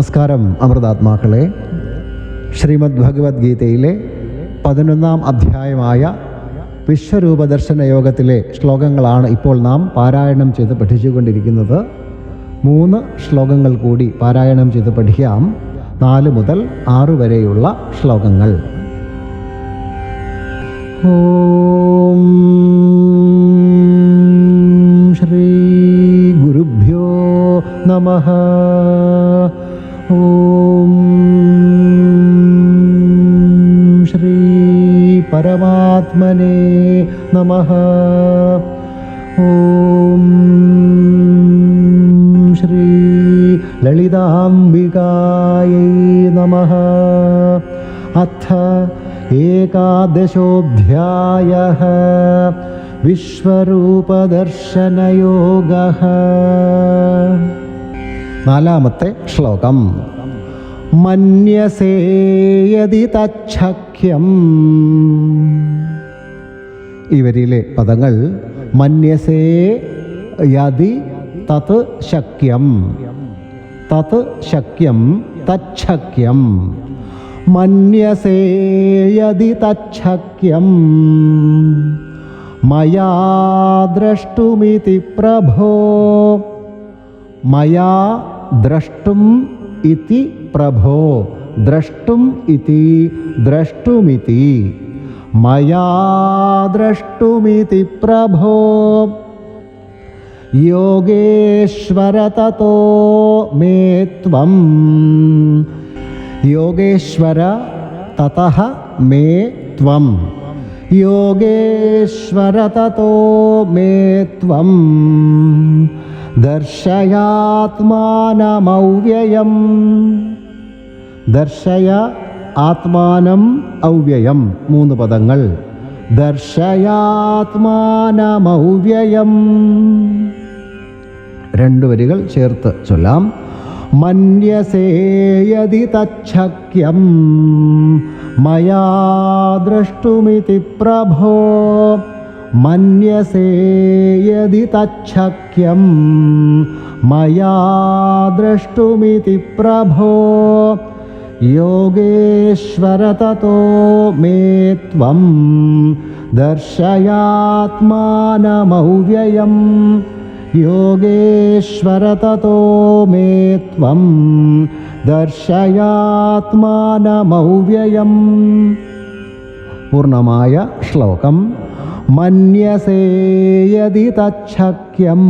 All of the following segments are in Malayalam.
നമസ്കാരം അമൃതാത്മാക്കളെ. ശ്രീമദ് ഭഗവത്ഗീതയിലെ പതിനൊന്നാം അധ്യായമായ വിശ്വരൂപദർശന യോഗത്തിലെ ശ്ലോകങ്ങളാണ് ഇപ്പോൾ നാം പാരായണം ചെയ്ത് പഠിച്ചുകൊണ്ടിരിക്കുന്നത്. മൂന്ന് ശ്ലോകങ്ങൾ കൂടി പാരായണം ചെയ്ത് പഠിക്കാം. നാല് മുതൽ ആറ് വരെയുള്ള ശ്ലോകങ്ങൾ. ഓം ശ്രീ ഗുരുഭ്യോ നമ നമ ഓം ശ്രീ ലളിതാംബികായൈ നമ അഥ एकादशोऽध्यायः വിശ്വരൂപദർശനയോഗ നാലാമത്തെ ശ്ലോകം മന്യസേയതി തച്ഛക്യം ഈ വരിയിലെ പദങ്ങൾ മന്യസേ യതി തത് ശക്യം. തത് ശക്യം തച്ഛക്യം മന്യസേ യതി തച്ഛക്യം മയാ ദ്രഷ്ടുമിതി പ്രഭോ. മയാ ദ്രഷ്ടും ഇതി പ്രഭോ. ദ്രഷ്ടും ഇതി ദ്രഷ്ടുമിതി मया द्रष्टुमिति प्रभो। योगेश्वर ततो मे त्वं। योगेश्वर ततः मे त्वं। योगेश्वर ततो मे त्वं। दर्शयात्मानमव्ययम्। दर्शय ആത്മാനം ഔവ്യയം മൂന്ന് പദങ്ങൾ. ദർശയാത്മാനമൗവ്യയം രണ്ട് വരികൾ ചേർത്ത് ചൊല്ലാം. മന്യസേയതി തച്ഛക്യം. മയാ ദ്രഷ്ടുമിതി പ്രഭോ. മന്യസേയതി തച്ഛക്യം. മയാ ദ്രഷ്ടുമിതി പ്രഭോ. योगेश्वर ततो मे त्वं दर्शयात्मानमौव्ययम्। योगेश्वर ततो मे त्वं दर्शयात्मानमौव्ययम्। पूर्णमाय श्लोकं मन्यसे यदि तच्छक्यं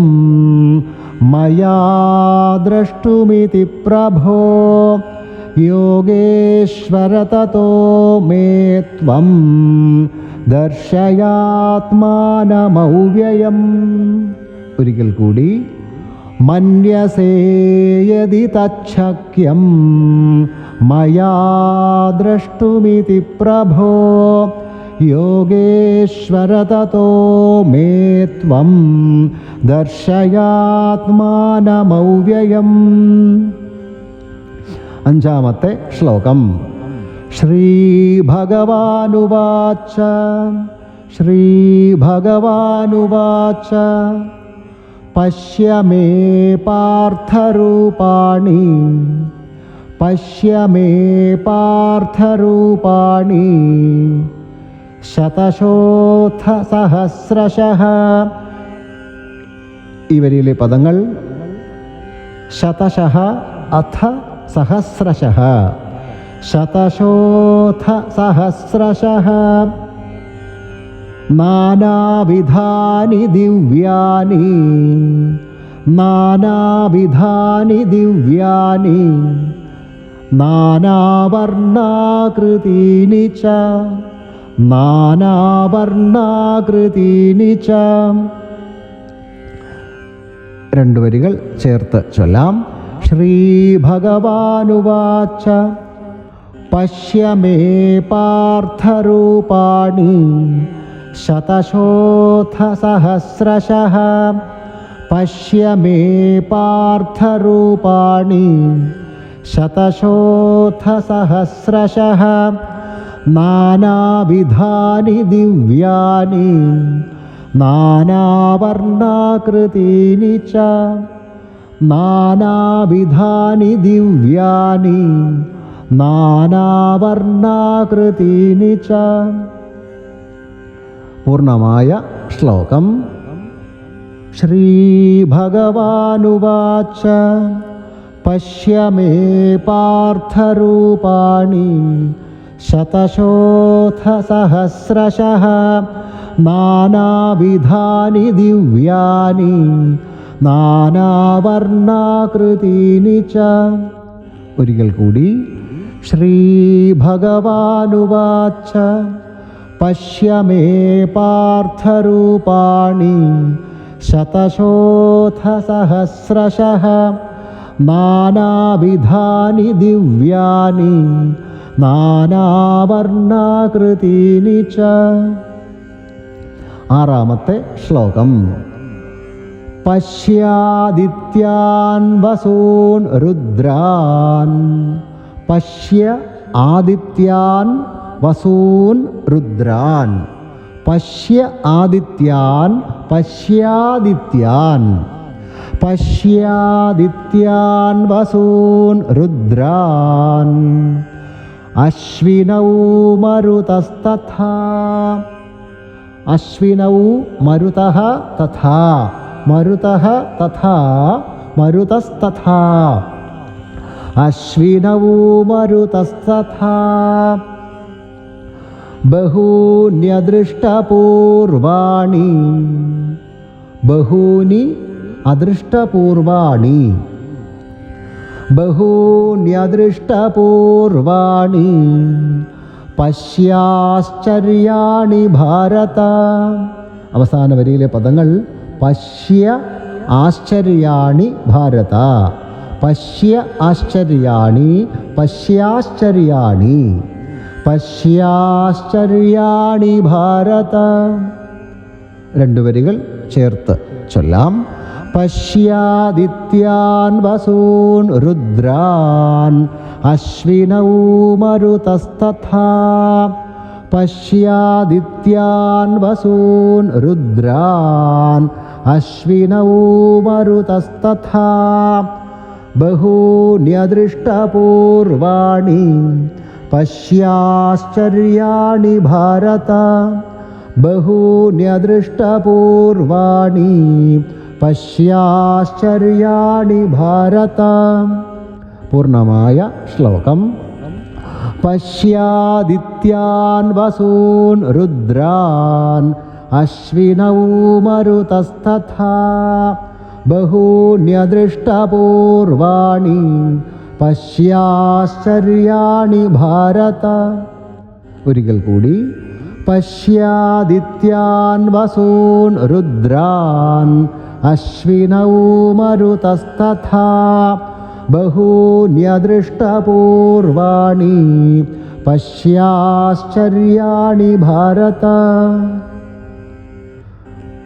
मया द्रष्टुमिति प्रभो। തതോ മേ ത്വം ദർശയാത്മാനമൗവ്യയം ഒരിക്കൽ കൂടി മന്യസേയതി തച്ഛക്യം മയാ ദ്രഷ്ടുമിതി പ്രഭോ യോഗേശ്വര തതോ മേ ത്വം ദർശയാത്മാനമൗവ്യയം അഞ്ചാമത്തെ ശ്ലോകം. ശ്രീഭഗവാനുവാച ശ്രീഭഗവാനുവാച പശ്യ മേ പാർത്ഥരൂപാണി പശ്യ മേ പാർത്ഥരൂപാണി ശതശോഥ സഹസ്രശ ഈ വരിയിലെ പദങ്ങൾ ശതശ അഥ സഹസ്രശഃ. ശതശോഥ സഹസ്രശ. നാനാവിധാനി ദിവ്യാനി. നാനാവിധാനി ദിവ്യാനി. നാനാവർണാകൃതീനി ച. നാനാവർണാകൃതീനി ച. രണ്ടു വരികൾ ചേർത്ത് ചൊല്ലാം. ശ്രീഭഗവാനുവാച പശ്യ മേ പാർത്ഥരൂപാണി ശതശോഥ സഹസ്രശഃ പശ്യ മേ പാർത്ഥരൂപാണി ശതശോഥ സഹസ്രശഃ നാനാവിധാനി ദിവ്യാനി നാനാവർണാകൃതീനി ച നാനാവിധാനി ദിവ്യാനി നാനാവർണാകൃതീനി ച പൂർണമായ ശ്ലോകം ശ്രീഭഗവാനുവാച പശ്യ മേ പാർത്ഥരൂപാണി ശതശോഥസഹസ്രശः നാനാവിധാനി ദിവ്യാനി നാനാവർണാകൃതീനി ച. ഒരിക്കൽ കൂടി ശ്രീ ഭഗവാനുവാച്ച പശ്യമേ പാർത്ഥരൂപാണി ശതശോഥസഹസ്രശः നാനാവിധാനി ദിവ്യാനി നാനാവർണാകൃതീനി ആറാമത്തെ ശ്ലോകം. പശ്യാദിത്യാൻ വസൂൻ രുദ്രാൻ പശ്യ ആദിത്യാൻ വസൂൻ രുദ്രാൻ പശ്യ ആദിത്യാൻ പശ്യാദിത്യാൻ പശ്യാദിത്യാൻ വസൂൻ രുദ്രാൻ അശ്വിനൗ മരുതസ്തഥാ അശ്വിനൗ മരുതഃ തഥാ മരുതഃ തഥാ മരുതസ്തഥാ. അശ്വിനവൂ മരുതസ്തഥാ. ബഹൂന്യദൃഷ്ടപൂർവാണി. ബഹൂനി അദൃഷ്ടപൂർവാണി. ബഹൂന്യദൃഷ്ടപൂർവാണി. പശ്യാശ്ചര്യാണി ഭാരത. അവസാന വരിയിലെ പദങ്ങൾ പശ്യ ആശ്ചര്യാണി ഭാരത. പശ്യ ആശ്ചര്യാണി പശ്യാശ്ചര്യാണി. പശ്യാശ്ചര്യാണി ഭാരത. രണ്ടു വരികൾ ചേർത്ത് ചൊല്ലാം. പശ്യാദിത്യാൻ വസൂൻ രുദ്രാൻ അശ്വിനൗ മരുതസ്തഥാ. പശ്യാദിത്യാൻ വസൂൻ രുദ്രാൻ അശ്വിനൗ മരുതസ്തഥാ ബഹൂന്യദൃഷ്ടപൂർവാണി പശ്യാശ്ചര്യാണി ഭാരത ബഹൂന്യദൃഷ്ടപൂർവാണി പശ്യാശ്ചര്യാണി ഭാരത പൂർണമായ ശ്ലോകം പശ്യാദിത്യാൻ വസൂൻ രുദ്രാൻ അശ്വിനൗ മരുതസ്തഥാ ബഹൂന്യദൃഷ്ടപൂർവാണി പശ്യാശ്ചര്യാണി ഭാരത ഒരിക്കൽ കൂടി പശ്യാദിത്യാൻ വസൂൻ രുദ്രാൻ അശ്വിനൗ മരുതസ്തഥാ ബഹൂന്യദൃഷ്ടപൂർവാണി പശ്യാശ്ചര്യാണി ഭാരത.